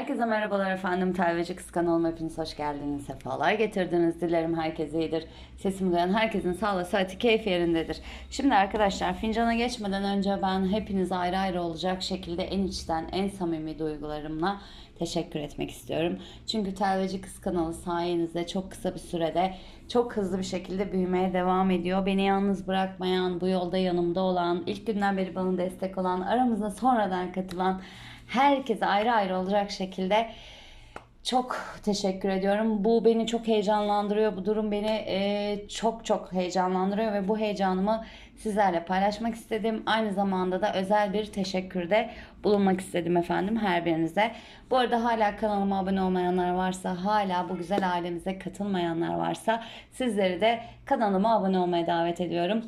Herkese merhabalar efendim. Telveci Kız kanalıma hepiniz hoş geldiniz. Sefalar getirdiniz. Dilerim herkes iyidir. Sesimi duyan herkesin sağlığı, sıhhati, keyfi yerindedir. Şimdi arkadaşlar fincana geçmeden önce ben hepiniz ayrı ayrı olacak şekilde en içten, en samimi duygularımla teşekkür etmek istiyorum. Çünkü Telveci Kız kanalı sayenizde çok kısa bir sürede çok hızlı bir şekilde büyümeye devam ediyor. Beni yalnız bırakmayan, bu yolda yanımda olan, ilk günden beri bana destek olan, aramıza sonradan katılan herkese ayrı ayrı olacak şekilde çok teşekkür ediyorum. Bu beni çok heyecanlandırıyor. Bu durum beni e, çok çok heyecanlandırıyor ve bu heyecanımı sizlerle paylaşmak istedim. Aynı zamanda da özel bir teşekkürde bulunmak istedim efendim her birinize. Bu arada hala kanalıma abone olmayanlar varsa, hala bu güzel ailemize katılmayanlar varsa sizleri de kanalıma abone olmaya davet ediyorum.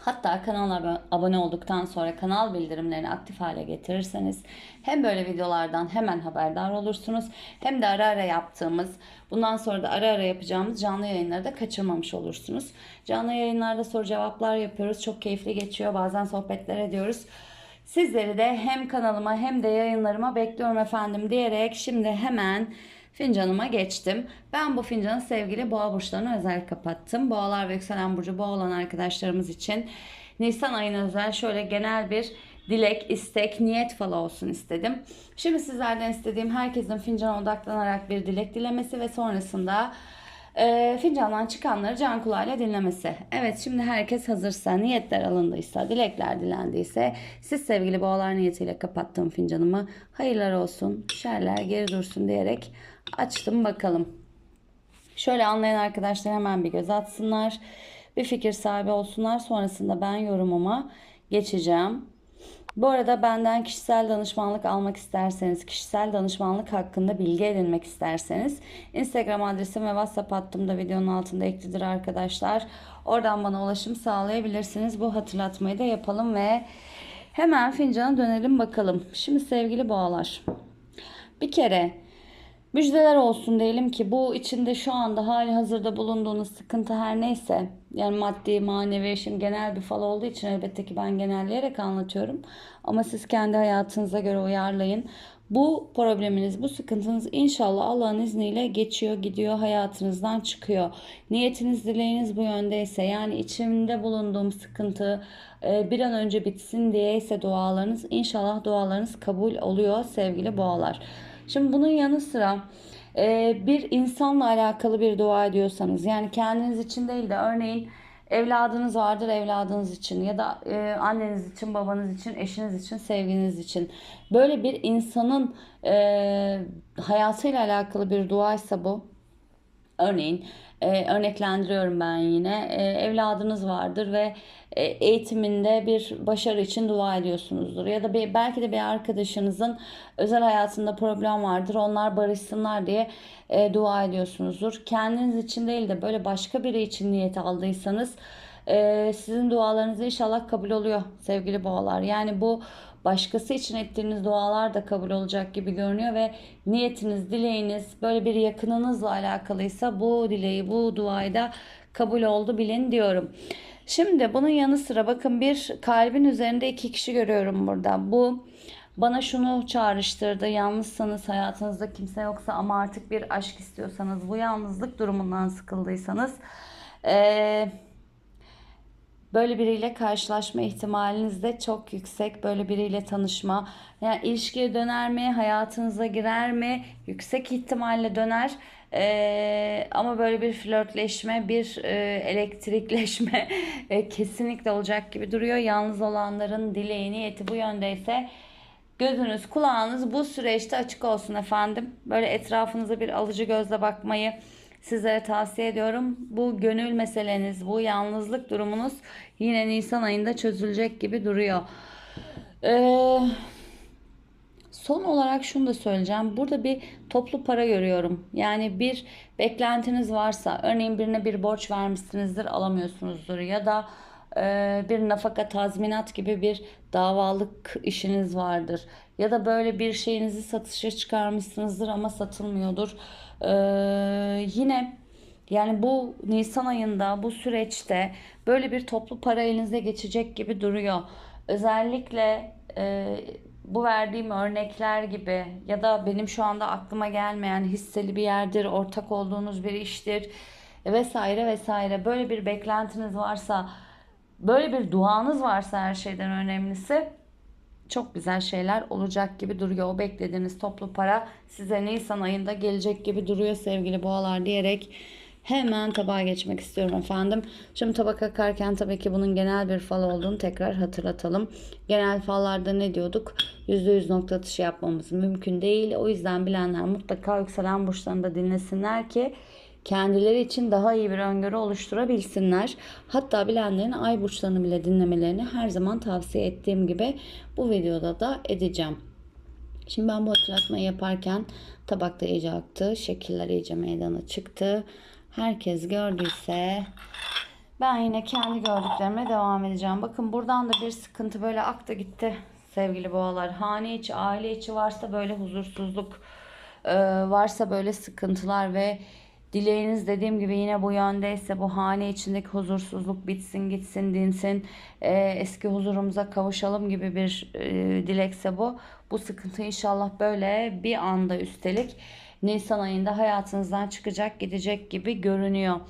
Hatta kanala ab- abone olduktan sonra kanal bildirimlerini aktif hale getirirseniz hem böyle videolardan hemen haberdar olursunuz hem de ara ara yaptığımız bundan sonra da ara ara yapacağımız canlı yayınları da kaçırmamış olursunuz. Canlı yayınlarda soru cevaplar yapıyoruz. Çok keyifli geçiyor. Bazen sohbetler ediyoruz. Sizleri de hem kanalıma hem de yayınlarıma bekliyorum efendim diyerek şimdi hemen fincanıma geçtim. Ben bu fincanı sevgili boğa burçlarına özel kapattım. Boğalar ve yükselen burcu boğa olan arkadaşlarımız için Nisan ayına özel şöyle genel bir dilek, istek, niyet falı olsun istedim. Şimdi sizlerden istediğim herkesin fincana odaklanarak bir dilek dilemesi ve sonrasında e, fincandan çıkanları can kulağıyla dinlemesi. Evet şimdi herkes hazırsa, niyetler alındıysa, dilekler dilendiyse siz sevgili boğalar niyetiyle kapattığım fincanımı hayırlar olsun, şerler geri dursun diyerek açtım bakalım. Şöyle anlayan arkadaşlar hemen bir göz atsınlar. Bir fikir sahibi olsunlar. Sonrasında ben yorumuma geçeceğim. Bu arada benden kişisel danışmanlık almak isterseniz, kişisel danışmanlık hakkında bilgi edinmek isterseniz Instagram adresim ve WhatsApp hattım da videonun altında eklidir arkadaşlar. Oradan bana ulaşım sağlayabilirsiniz. Bu hatırlatmayı da yapalım ve hemen fincana dönelim bakalım. Şimdi sevgili boğalar. Bir kere Müjdeler olsun diyelim ki bu içinde şu anda hali hazırda bulunduğunuz sıkıntı her neyse yani maddi manevi şimdi genel bir fal olduğu için elbette ki ben genelleyerek anlatıyorum ama siz kendi hayatınıza göre uyarlayın. Bu probleminiz, bu sıkıntınız inşallah Allah'ın izniyle geçiyor, gidiyor, hayatınızdan çıkıyor. Niyetiniz, dileğiniz bu yöndeyse yani içimde bulunduğum sıkıntı e, bir an önce bitsin diyeyse dualarınız inşallah dualarınız kabul oluyor sevgili boğalar. Şimdi bunun yanı sıra e, bir insanla alakalı bir dua ediyorsanız yani kendiniz için değil de örneğin evladınız vardır evladınız için ya da e, anneniz için babanız için eşiniz için sevginiz için. Böyle bir insanın e, hayatıyla alakalı bir duaysa bu Örneğin e, örneklendiriyorum ben yine e, evladınız vardır ve e, eğitiminde bir başarı için dua ediyorsunuzdur ya da bir, belki de bir arkadaşınızın özel hayatında problem vardır onlar barışsınlar diye e, dua ediyorsunuzdur. Kendiniz için değil de böyle başka biri için niyet aldıysanız e, sizin dualarınız inşallah kabul oluyor sevgili boğalar. Yani bu başkası için ettiğiniz dualar da kabul olacak gibi görünüyor ve niyetiniz, dileğiniz böyle bir yakınınızla alakalıysa bu dileği, bu duayı da kabul oldu bilin diyorum. Şimdi bunun yanı sıra bakın bir kalbin üzerinde iki kişi görüyorum burada. Bu bana şunu çağrıştırdı. Yalnızsanız hayatınızda kimse yoksa ama artık bir aşk istiyorsanız bu yalnızlık durumundan sıkıldıysanız eee Böyle biriyle karşılaşma ihtimaliniz de çok yüksek. Böyle biriyle tanışma. Yani ilişkiye döner mi? Hayatınıza girer mi? Yüksek ihtimalle döner. Ee, ama böyle bir flörtleşme, bir e, elektrikleşme e, kesinlikle olacak gibi duruyor. Yalnız olanların dileği, niyeti bu yöndeyse gözünüz, kulağınız bu süreçte açık olsun efendim. Böyle etrafınıza bir alıcı gözle bakmayı sizlere tavsiye ediyorum. Bu gönül meseleniz, bu yalnızlık durumunuz yine Nisan ayında çözülecek gibi duruyor. Ee, son olarak şunu da söyleyeceğim. Burada bir toplu para görüyorum. Yani bir beklentiniz varsa, örneğin birine bir borç vermişsinizdir, alamıyorsunuzdur ya da e, bir nafaka tazminat gibi bir davalık işiniz vardır. Ya da böyle bir şeyinizi satışa çıkarmışsınızdır ama satılmıyordur. Ee, yine yani bu Nisan ayında bu süreçte böyle bir toplu para elinize geçecek gibi duruyor. Özellikle e, bu verdiğim örnekler gibi ya da benim şu anda aklıma gelmeyen hisseli bir yerdir, ortak olduğunuz bir iştir vesaire vesaire böyle bir beklentiniz varsa, böyle bir duanız varsa her şeyden önemlisi çok güzel şeyler olacak gibi duruyor. O beklediğiniz toplu para size Nisan ayında gelecek gibi duruyor sevgili boğalar diyerek hemen tabağa geçmek istiyorum efendim. Şimdi tabak akarken tabii ki bunun genel bir fal olduğunu tekrar hatırlatalım. Genel fallarda ne diyorduk? %100 nokta atışı yapmamız mümkün değil. O yüzden bilenler mutlaka yükselen burçlarını da dinlesinler ki kendileri için daha iyi bir öngörü oluşturabilsinler. Hatta bilenlerin ay burçlarını bile dinlemelerini her zaman tavsiye ettiğim gibi bu videoda da edeceğim. Şimdi ben bu hatırlatmayı yaparken tabakta iyice aktı. Şekiller iyice meydana çıktı. Herkes gördüyse ben yine kendi gördüklerime devam edeceğim. Bakın buradan da bir sıkıntı böyle aktı gitti sevgili boğalar. Hane içi, aile içi varsa böyle huzursuzluk, e, varsa böyle sıkıntılar ve Dileğiniz dediğim gibi yine bu yöndeyse bu hane içindeki huzursuzluk bitsin gitsin dinsin e, eski huzurumuza kavuşalım gibi bir e, dilekse bu. Bu sıkıntı inşallah böyle bir anda üstelik Nisan ayında hayatınızdan çıkacak gidecek gibi görünüyor.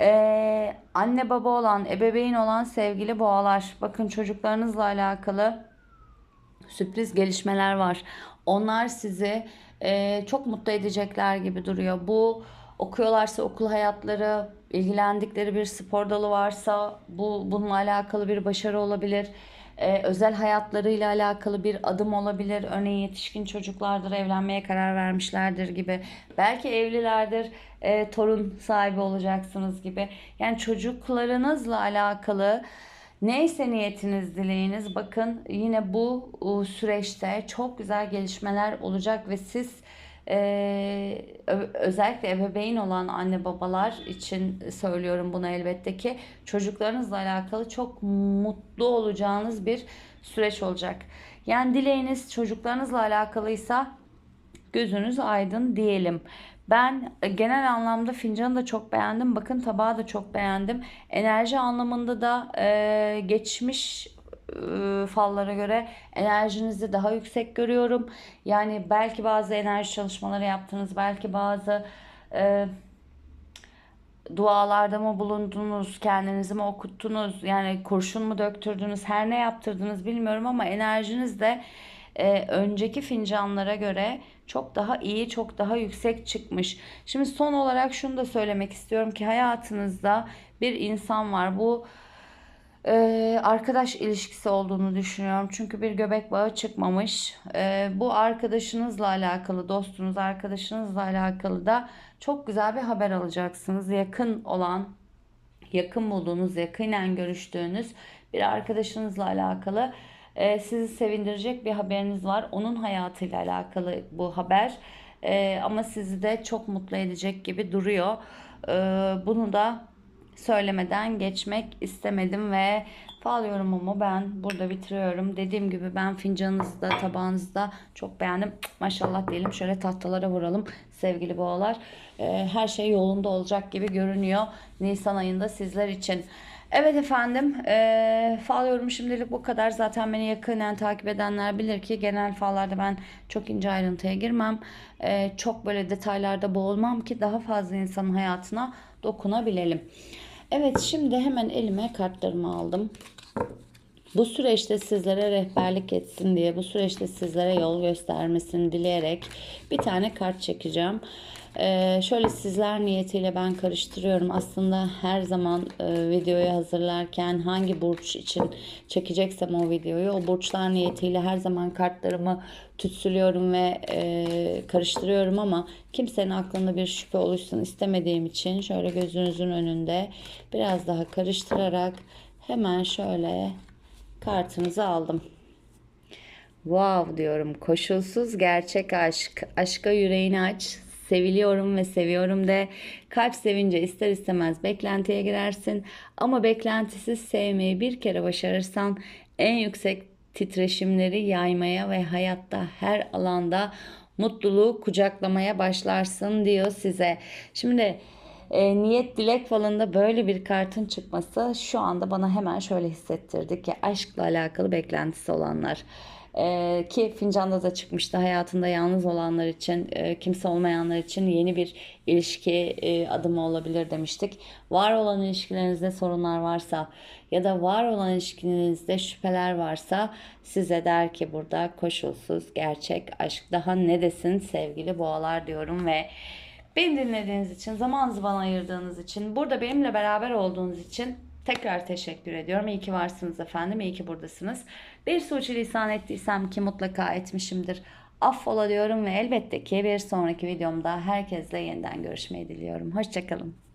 Ee, anne baba olan, ebeveyn olan sevgili boğalar. Bakın çocuklarınızla alakalı sürpriz gelişmeler var. Onlar sizi e, çok mutlu edecekler gibi duruyor. Bu okuyorlarsa okul hayatları, ilgilendikleri bir spor dalı varsa bu bununla alakalı bir başarı olabilir. Ee, özel hayatlarıyla alakalı bir adım olabilir. Örneğin yetişkin çocuklardır, evlenmeye karar vermişlerdir gibi. Belki evlilerdir, e, torun sahibi olacaksınız gibi. Yani çocuklarınızla alakalı Neyse niyetiniz, dileğiniz bakın yine bu süreçte çok güzel gelişmeler olacak ve siz ee, özellikle ebeveyn olan anne babalar için söylüyorum bunu elbette ki çocuklarınızla alakalı çok mutlu olacağınız bir süreç olacak. Yani dileğiniz çocuklarınızla alakalıysa gözünüz aydın diyelim. Ben genel anlamda fincanı da çok beğendim. Bakın tabağı da çok beğendim. Enerji anlamında da e, geçmiş e, fallara göre enerjinizi daha yüksek görüyorum. Yani belki bazı enerji çalışmaları yaptınız, belki bazı e, dualarda mı bulundunuz, kendinizi mi okuttunuz, yani kurşun mu döktürdünüz, her ne yaptırdınız bilmiyorum ama enerjiniz de e, önceki fincanlara göre çok daha iyi, çok daha yüksek çıkmış. Şimdi son olarak şunu da söylemek istiyorum ki hayatınızda bir insan var. Bu e, arkadaş ilişkisi olduğunu düşünüyorum. Çünkü bir göbek bağı çıkmamış. E, bu arkadaşınızla alakalı, dostunuz, arkadaşınızla alakalı da çok güzel bir haber alacaksınız. Yakın olan, yakın bulduğunuz, yakinen görüştüğünüz bir arkadaşınızla alakalı e, sizi sevindirecek bir haberiniz var. Onun hayatıyla alakalı bu haber. E, ama sizi de çok mutlu edecek gibi duruyor. E, bunu da söylemeden geçmek istemedim ve fal yorumumu ben burada bitiriyorum. Dediğim gibi ben fincanınızda, tabağınızda çok beğendim. Maşallah diyelim şöyle tahtalara vuralım sevgili boğalar. Ee, her şey yolunda olacak gibi görünüyor Nisan ayında sizler için. Evet efendim e, fal yorumu şimdilik bu kadar. Zaten beni yakından takip edenler bilir ki genel fallarda ben çok ince ayrıntıya girmem. E, çok böyle detaylarda boğulmam ki daha fazla insanın hayatına dokunabilelim. Evet şimdi hemen elime kartlarımı aldım. Bu süreçte sizlere rehberlik etsin diye, bu süreçte sizlere yol göstermesini dileyerek bir tane kart çekeceğim. Ee, şöyle sizler niyetiyle ben karıştırıyorum. Aslında her zaman e, videoyu hazırlarken hangi burç için çekeceksem o videoyu o burçlar niyetiyle her zaman kartlarımı tütsülüyorum ve e, karıştırıyorum ama kimsenin aklında bir şüphe oluşsun istemediğim için şöyle gözünüzün önünde biraz daha karıştırarak hemen şöyle kartınızı aldım. Wow diyorum. Koşulsuz gerçek aşk. Aşka yüreğini aç seviliyorum ve seviyorum de kalp sevince ister istemez beklentiye girersin ama beklentisiz sevmeyi bir kere başarırsan en yüksek titreşimleri yaymaya ve hayatta her alanda mutluluğu kucaklamaya başlarsın diyor size. Şimdi e, niyet dilek falında böyle bir kartın çıkması şu anda bana hemen şöyle hissettirdi ki aşkla alakalı beklentisi olanlar Ee, ki fincanda da çıkmıştı hayatında yalnız olanlar için, e, kimse olmayanlar için yeni bir ilişki e, adımı olabilir demiştik. Var olan ilişkilerinizde sorunlar varsa ya da var olan ilişkinizde şüpheler varsa size der ki burada koşulsuz gerçek aşk daha ne desin sevgili boğalar diyorum ve Beni dinlediğiniz için, zamanınızı bana ayırdığınız için, burada benimle beraber olduğunuz için tekrar teşekkür ediyorum. İyi ki varsınız efendim, iyi ki buradasınız. Bir suçu ettiysem ki mutlaka etmişimdir. Affola diyorum ve elbette ki bir sonraki videomda herkesle yeniden görüşmeyi diliyorum. Hoşçakalın.